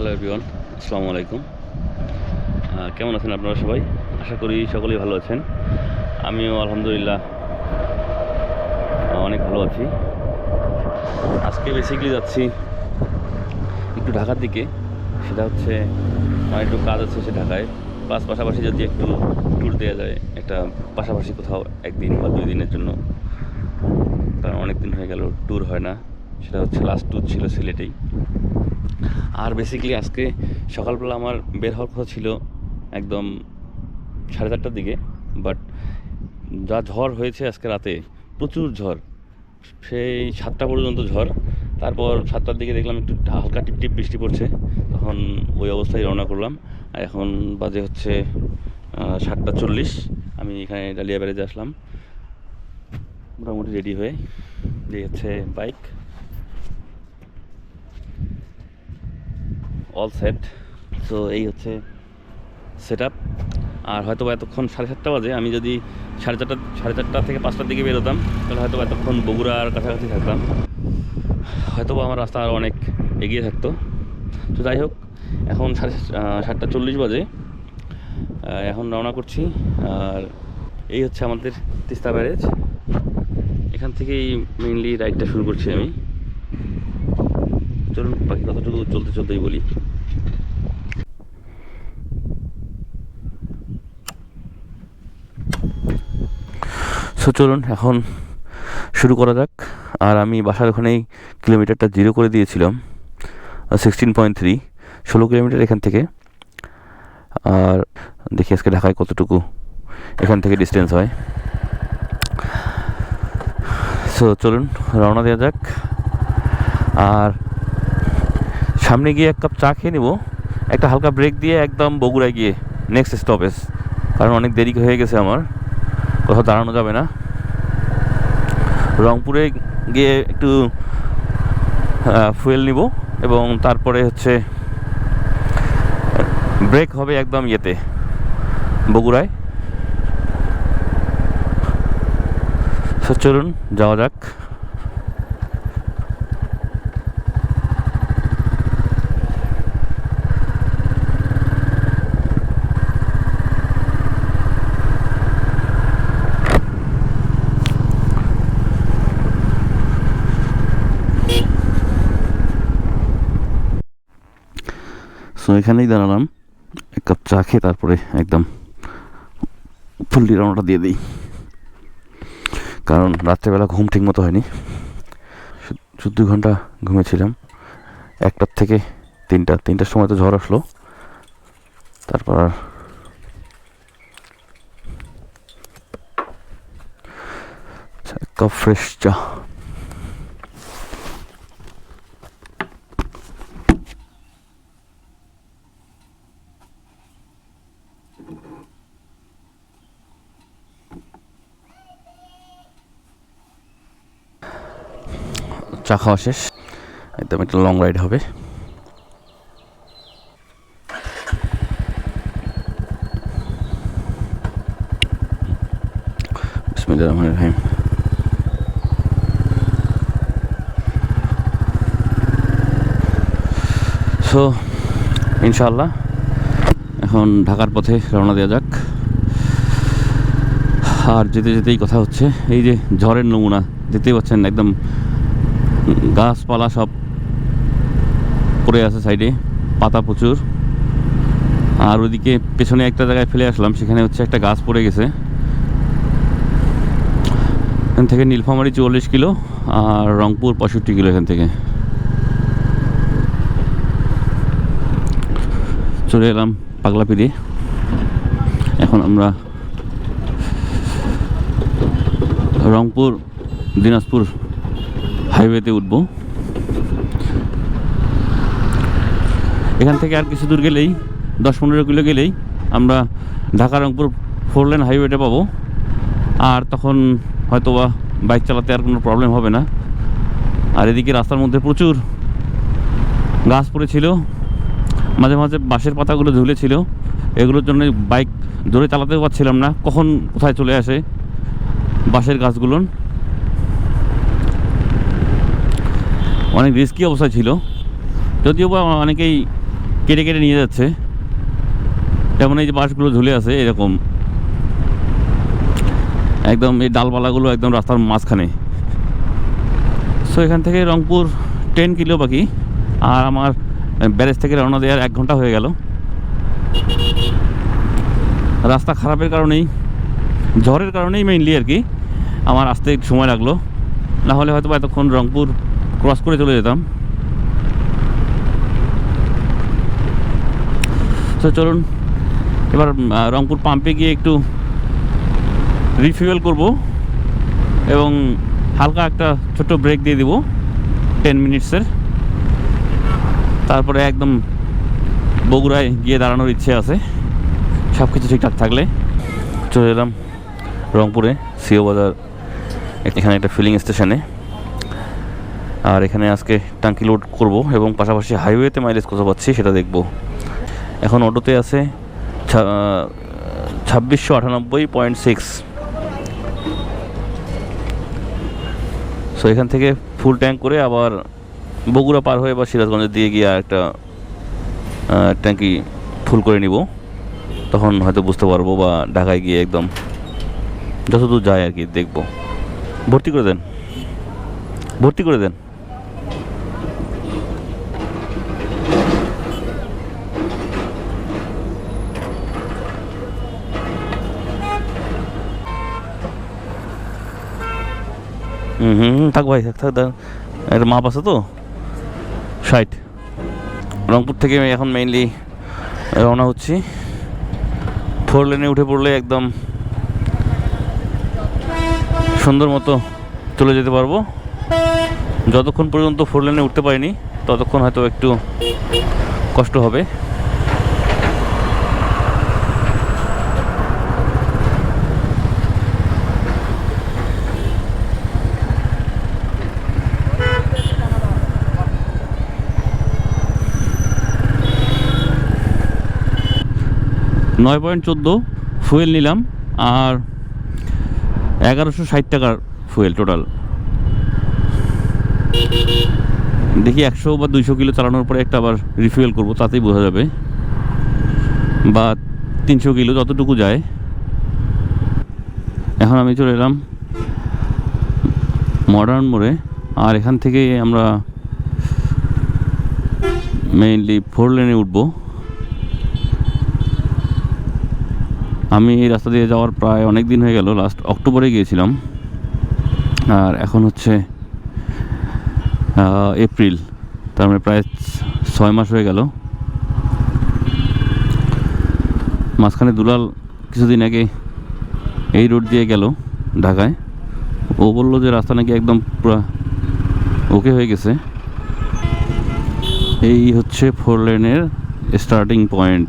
Hello everyone আসসালামু আলাইকুম কেমন আছেন আপনারা সবাই? আশা করি সকলেই ভালো আছেন। আমিও আলহামদুলিল্লাহ অনেক ভালো আছি। আজকে বেসিক্যালি যাচ্ছি একটু ঢাকার দিকে। সেটা হচ্ছে আমার একটু কাজ আছে সে ঢাকায়। প্লাস পাশাপাশি যদি একটু ট্যুর দেওয়া যায়, একটা পাশাপাশি কোথাও একদিন বা দুই দিনের জন্য। কারণ অনেক দিন হয়ে গেল ট্যুর হয় না। সেটা হচ্ছে লাস্ট ট্যুর ছিল সিলেটেই। আর বেসিক্যালি আজকে সকালবেলা আমার বের হওয়ার কথা ছিল একদম সাড়ে চারটার দিকে বাট যা ঝড় হয়েছে আজকে রাতে, প্রচুর ঝড়। সেই সাতটা পর্যন্ত ঝড়। তারপর সাতটার দিকে দেখলাম একটু হালকা টিপটিপ বৃষ্টি পড়ছে। তখন ওই অবস্থায় রওনা করলাম। আর এখন বাজে হচ্ছে সাতটা চল্লিশ। আমি এখানে ডালিয়া ব্যারেজে আসলাম। মোটামুটি রেডি হয়ে, এই হচ্ছে বাইক অল সেট তো এই হচ্ছে সেট আপ আর হয়তো এতক্ষণ সাড়ে সাতটা বাজে, আমি যদি সাড়ে চারটা সাড়ে চারটা থেকে পাঁচটার দিকে বেরোতাম, তাহলে হয়তো এতক্ষণ বগুড়ার কাছাকাছি থাকতাম। হয়তো আমার রাস্তা আরও অনেক এগিয়ে থাকতো। তো যাই হোক, এখন সাড়ে সাতটা চল্লিশ বাজে। এখন রওনা করছি, আর এই হচ্ছে আমাদের তিস্তা ব্যারেজ। এখান থেকেই মেইনলি রাইডটা শুরু করছি আমি। চলুন, বাকি কতটুকু চলতে চলতেই বলি। সো চলুন, এখন শুরু করা যাক। আর আমি বাসার ওখানেই কিলোমিটারটা জিরো করে দিয়েছিলাম সিক্সটিন পয়েন্ট থ্রি ষোলো কিলোমিটার এখান থেকে। আর দেখি আজকে ঢাকায় কতটুকু এখান থেকে ডিস্টেন্স হয়। সো চলুন, রওনা দেওয়া যাক। আর সামনে গিয়ে এক কাপ চা খেয়ে নেব। একটা হালকা ব্রেক দিয়ে একদম বগুড়ায় গিয়ে নেক্সট স্টপেজ কারণ অনেক দেরি হয়ে গেছে আমার। কোথাও দাঁড়ানো যাবে না। রংপুরে গিয়ে একটু ফুয়েল নিব এবং তারপরে হচ্ছে ব্রেক হবে একদম ইয়েতে, বগুড়ায়। চলুন, যাওয়া যাক। এখানেই দাঁড়ালাম। এক কাপ চা খেয়ে তারপরে একদম ফুললি রওনাটা দিয়ে দিই। কারণ রাত্রেবেলা ঘুম ঠিক মতো হয়নি। চোদ্দ ঘণ্টা ঘুমেছিলাম। একটার থেকে তিনটা, তিনটার সময় তো ঝড় আসলো। তারপর আর কাপ ফ্রেশ চা। চা খাওয়া শেষ। একদম একটা লং রাইড হবে। সো ইনশাল্লাহ এখন ঢাকার পথে রওনা দেওয়া যাক। আর যেতে যেতেই কথা হচ্ছে, এই যে ঝড়ের নমুনা, দেখতেই পাচ্ছেন একদম গাছপালা সব পড়ে আছে সাইডে, পাতা প্রচুর। আর ওইদিকে পেছনে একটা জায়গায় ফেলে আসলাম, সেখানে হচ্ছে একটা গাছ পড়ে গেছে। এখান থেকে নীলফামারি চুয়াল্লিশ কিলো আর রংপুর পঁয়ষট্টি কিলো এখান থেকে। চলে এলাম পাগলাপিড়ি। এখন আমরা রংপুর, দিনাজপুর হাইওয়েতে উঠবো। এখান থেকে আর কিছু দূর গেলেই, দশ পনেরো কিলো গেলেই আমরা ঢাকা রংপুর ফোর লেন হাইওয়েটা পাবো। আর তখন হয়তো বা বাইক চালাতে আর কোনো প্রবলেম হবে না। আর এদিকে রাস্তার মধ্যে প্রচুর গাছ পড়েছিল। মাঝে মাঝে বাঁশের পাতাগুলো ঝুলেছিল এগুলোর জন্য বাইক জোরে চালাতেও পারছিলাম না। কখন কোথায় চলে আসে বাঁশের গাছগুলো? অনেক রিস্কি অবস্থা ছিল। যদিও বা অনেকেই কেটে কেটে নিয়ে যাচ্ছে। যেমন এই যে বাসগুলো ঝুলে আছে, এরকম। একদম এই ডালপালাগুলো একদম রাস্তার মাঝখানে। সো এখান থেকে রংপুর টেন কিলো বাকি। আর আমার ব্যারেজ থেকে রওনা দেওয়ার এক ঘণ্টা হয়ে গেল। রাস্তা খারাপের কারণেই, ঝড়ের কারণেই মেইনলি আর কি। আমার আসতে সময় লাগল। না হলে হয়তো এতক্ষণ রংপুর ক্রস করে চলে যেতাম। তো চলুন, এবার রংপুর পাম্পে গিয়ে একটু রিফিউয়েল করব এবং হালকা একটা ছোট্ট ব্রেক দিয়ে দিব টেন মিনিটসের তারপরে একদম বগুড়ায় গিয়ে দাঁড়ানোর ইচ্ছে আছে। সব কিছু ঠিকঠাক থাকলে চলে এলাম রংপুরে, সিও বাজার, এখানে একটা ফিলিং স্টেশনে আর এখানে আজকে টাঙ্কি লোড করব এবং পাশাপাশি হাইওয়েতে মাইলেজ কত পাচ্ছি সেটা দেখব। এখন অটোতে আছে ছাব্বিশশো আটানব্বই পয়েন্ট সিক্স। সো এখান থেকে ফুল ট্যাঙ্ক করে আবার বগুড়া পার হয়ে বা সিরাজগঞ্জের দিয়ে গিয়ে একটা ট্যাঙ্কি ফুল করে নিব। তখন হয়তো বুঝতে পারব বা ঢাকায় গিয়ে একদম যতদূর যায় আর কি দেখব। ভর্তি করে দেন। ভর্তি করে দেন। হুম, থাক ভাই, থাক থাক। একটা মাপ আছে তো? ষাট। রংপুর থেকে এখন মেইনলি রওনা হচ্ছি। ফোর লেনে উঠে পড়লে একদম সুন্দর মতো চলে যেতে পারব। যতক্ষণ পর্যন্ত ফোর লেনে উঠতে পারিনি, ততক্ষণ হয়তো একটু কষ্ট হবে। নয় পয়েন্ট চোদ্দ ফুয়েল নিলাম আর এগারোশো ষাট টাকার ফুয়েল টোটাল। দেখি একশো বা দুইশো কিলো চালানোর পরে একটা আবার রিফুয়েল করব, তাতেই বোঝা যাবে। বা তিনশো কিলো যতটুকু যায়। এখন আমি চলে এলাম মডার্ন মোড়ে, আর এখান থেকে আমরা মেইনলি ফোর লেনে উঠবো। আমি এই রাস্তা দিয়ে যাওয়ার প্রায় অনেক দিন হয়ে গেল লাস্ট অক্টোবরে গিয়েছিলাম। আর এখন হচ্ছে এপ্রিল তার মানে প্রায় ছয় মাস হয়ে গেল। মাঝখানে দুলাল কিছুদিন আগে এই রোড দিয়ে গেল ঢাকায়। ও বলল যে রাস্তা নাকি একদম পুরো ওকে হয়ে গেছে। এই হচ্ছে ফোর লেনের স্টার্টিং পয়েন্ট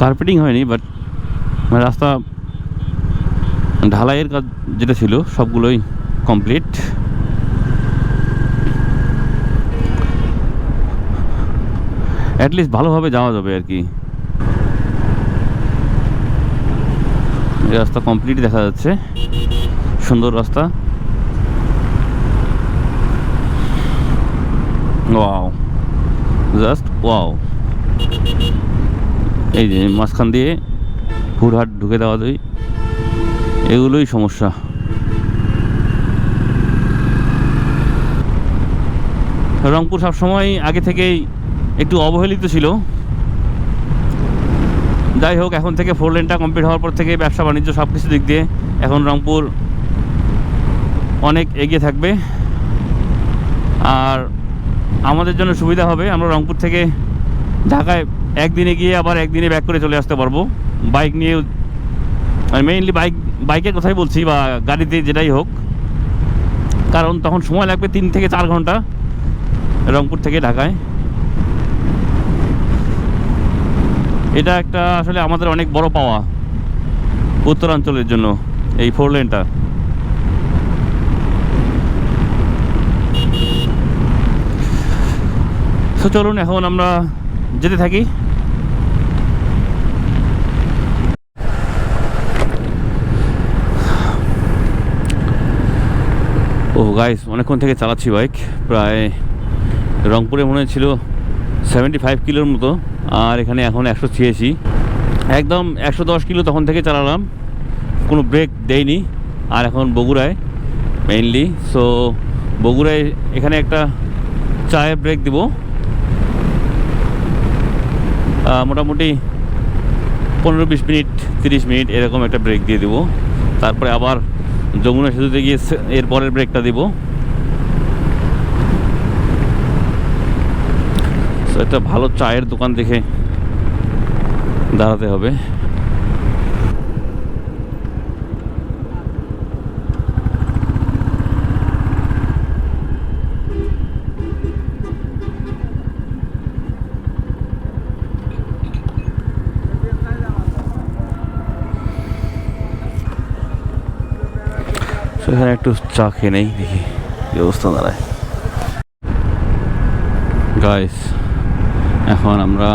কার্পেটিং হয়নি বাট মানে রাস্তা ঢালাইয়ের কাজ যেটা ছিল, সবগুলোই কমপ্লিট অ্যাটলিস্ট ভালোভাবে যাওয়া যাবে আর কি। রাস্তা কমপ্লিট দেখা যাচ্ছে। সুন্দর রাস্তা। ওয়াও জাস্ট ওয়াও এই যে মাঝখান দিয়ে হুড়হাট ঢুকে দেওয়া যায়। এগুলোই সমস্যা। রংপুর সবসময় আগে থেকেই একটু অবহেলিত ছিল। যাই হোক, এখন থেকে ফোর লেনটা কমপ্লিট হওয়ার পর থেকে ব্যবসা, বাণিজ্য সব কিছু দিক দিয়ে এখন রংপুর অনেক এগিয়ে থাকবে। আর আমাদের জন্য সুবিধা হবে। আমরা রংপুর থেকে ঢাকায় একদিনে গিয়ে আবার একদিনে ব্যাক করে চলে আসতে পারব। বাইক নিয়ে মেইনলি বাইক বাইকের কথাই বলছি বা গাড়িতে যেটাই হোক। কারণ তখন সময় লাগবে তিন থেকে চার ঘণ্টা রংপুর থেকে ঢাকায়। এটা একটা আসলে আমাদের অনেক বড় পাওয়া উত্তরাঞ্চলের জন্য এই ফোর লেনটা তো চলুন, এখন আমরা যেতে থাকি। ও গাইস অনেকক্ষণ থেকে চালাচ্ছি বাইক প্রায় রংপুরে মনে ছিল সেভেন্টি ফাইভ কিলোর মতো, আর এখানে এখন একশো ছিয়াশি। একদম একশো দশ কিলো তখন থেকে চালালাম, কোনো ব্রেক দেয়নি আর এখন বগুড়ায় মেইনলি সো বগুড়ায় এখানে একটা চায়ের ব্রেক দিব। মোটামুটি পনেরো বিশ মিনিট, তিরিশ মিনিট এরকম একটা ব্রেক দিয়ে দিব। তারপরে আবার যমুনা সেতুতে গিয়ে এর পরের ব্রেকটা দিব। একটা ভালো চায়ের দোকান দেখে দাঁড়াতে হবে। সেখানে একটু চা খেয়ে নেই, দেখি অবস্থা দাঁড়ায়। গাইস এখন আমরা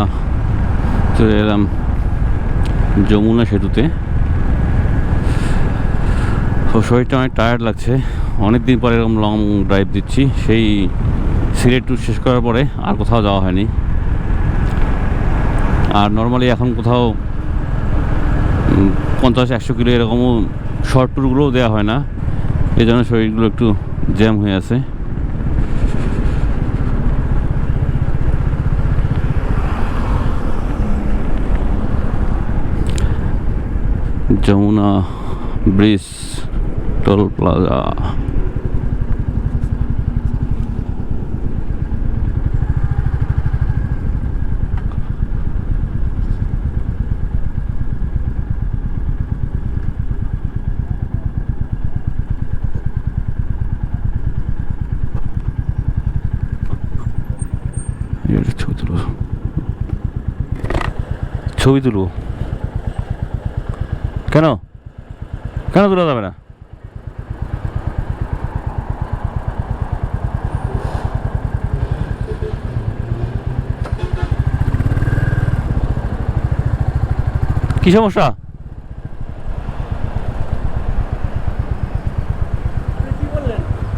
চলে এলাম যমুনা সেতুতে। তো শরীরটা অনেক টায়ার্ড লাগছে। অনেক দিন পরে এরকম লং ড্রাইভ দিচ্ছি। সেই সিলেট ট্যুর শেষ করার পরে আর কোথাও যাওয়া হয়নি। আর নর্মালি এখন কোথাও পঞ্চাশ একশো কিলো এরকমও শর্ট ট্যুরগুলোও দেওয়া হয় না। এই জন্য শরীরগুলো একটু জ্যাম হয়ে আছে। যমুনা ব্রিজ টোল প্লাজা এটা ছবি তুলব ছবি তুলব। কেন? কেন তোলা যাবে না? কি সমস্যা?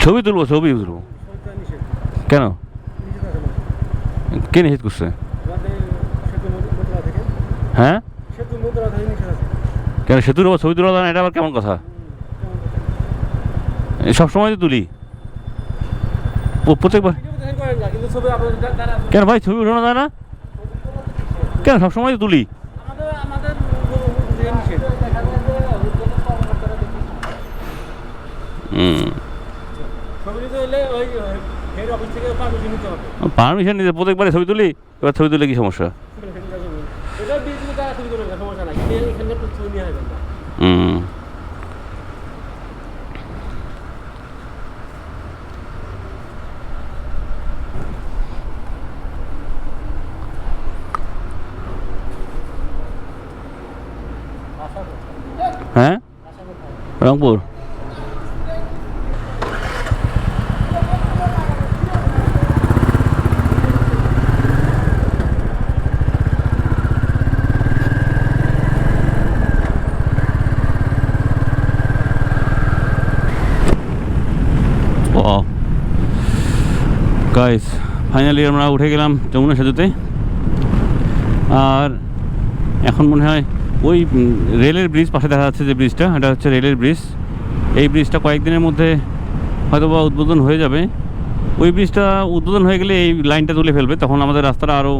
ছবি তুলবো ছবি তুলবো। কেন? কে নিষেধ করছে আমাদের সেতু মুদ্রা থেকে হ্যাঁ? সেতু কেন সেতুর ওপর ছবি তোলা না এটা আবার কেমন কথা? কেমন কথা? সব সময় তো তুলি। প্রত্যেকবার। কেন ভাই ছবি উঠানো যায় না? কেন সব সময় তো তুলি? পারমিশন নিতে প্রত্যেকবারে ছবি তুলি? এবার ছবি তুলে কি সমস্যা এটা বিজলি দ্বারা ছবি তোলেন না সমস্যা নাই কিন্তু এখানে একটু ছবি নিয়ে আসবেন না হুম আশা করছি হ্যাঁ আশা করছি রংপুর ও গাইস ফাইনালি আমরা উঠে গেলাম যমুনা সেতুতে। আর এখন মনে হয় ওই রেলের ব্রিজ পাশে দেখা যাচ্ছে যে ব্রিজটা এটা হচ্ছে রেলের ব্রিজ এই ব্রিজটা কয়েকদিনের মধ্যে হয়তো বা উদ্বোধন হয়ে যাবে। ওই ব্রিজটা উদ্বোধন হয়ে গেলে এই লাইনটা তুলে ফেলবে, তখন আমাদের রাস্তাটা আরও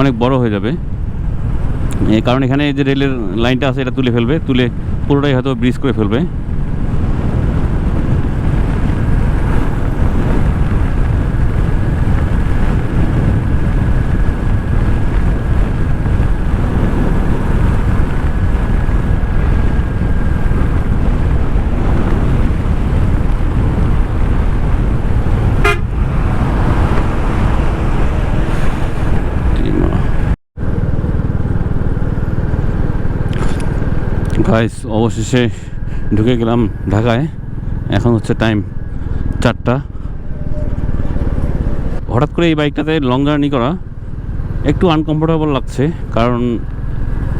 অনেক বড় হয়ে যাবে। কারণ এখানে যে রেলের লাইনটা আছে, এটা তুলে ফেলবে, তুলে পুরোটাই হয়তো ব্রিজ করে ফেলবে গাইস অবশেষে ঢুকে গেলাম ঢাকায়। এখন হচ্ছে টাইম চারটা। হঠাৎ করে এই বাইকটাতে লং জার্নি করা একটু আনকমফোর্টেবল লাগছে, কারণ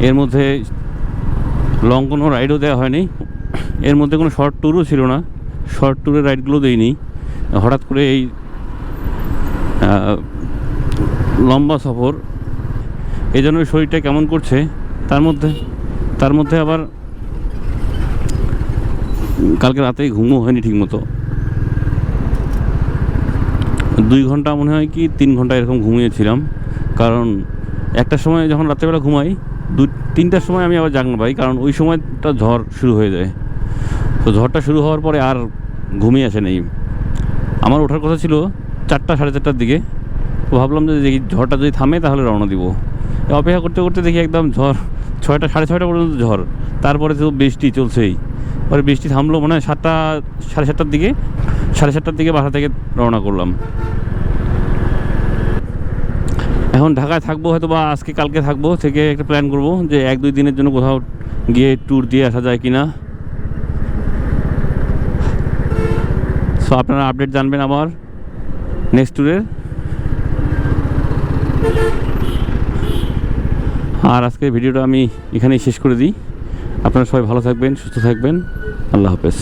এর মধ্যে লং কোনো রাইডও দেওয়া হয়নি। এর মধ্যে কোনো শর্ট ট্যুরও ছিল না। শর্ট ট্যুরের রাইডগুলো দেয়নি হঠাৎ করে এই লম্বা সফর এই জন্য শরীরটা কেমন করছে, তার মধ্যে তার মধ্যে আবার কালকে রাতে ঘুমও হয়নি ঠিকমতো। দুই ঘণ্টা মনে হয় কি, তিন ঘণ্টা এরকম ঘুমিয়েছিলাম। কারণ একটা সময় যখন রাত্রেবেলা ঘুমাই, দু, তিনটার সময় আমি আবার জাগ না পাই, কারণ ওই সময়টা ঝড় শুরু হয়ে যায়। তো ঝড়টা শুরু হওয়ার পরে আর ঘুমিয়ে আসে নেই। আমার ওঠার কথা ছিল চারটা, সাড়ে চারটার দিকে। তো ভাবলাম যে দেখি ঝড়টা যদি থামে তাহলে রওনা দিব। অপেক্ষা করতে করতে দেখি একদম ঝড়, ছয়টা, সাড়ে ছয়টা পর্যন্ত ঝড়। তারপরে তো বৃষ্টি চলছেই। পরে বৃষ্টি থামলো, মনে হয় সাতটা, সাড়ে সাতটার দিকে, সাড়ে সাতটার দিকে বাসা থেকে রওনা করলাম। এখন ঢাকায় থাকব হয়তো বা আজকে কালকে থাকব, থেকে একটা প্ল্যান করব যে এক, দুই দিনের জন্য কোথাও গিয়ে ট্যুর দিয়ে আসা যায় কি না সো আপনারা আপডেট জানবেন আমার নেক্সট ট্যুরের আর আজকের ভিডিওটা আমি এখানেই শেষ করে দিই। আপনারা সবাই ভালো থাকবেন সুস্থ থাকবেন। আল্লাহ হাফেজ।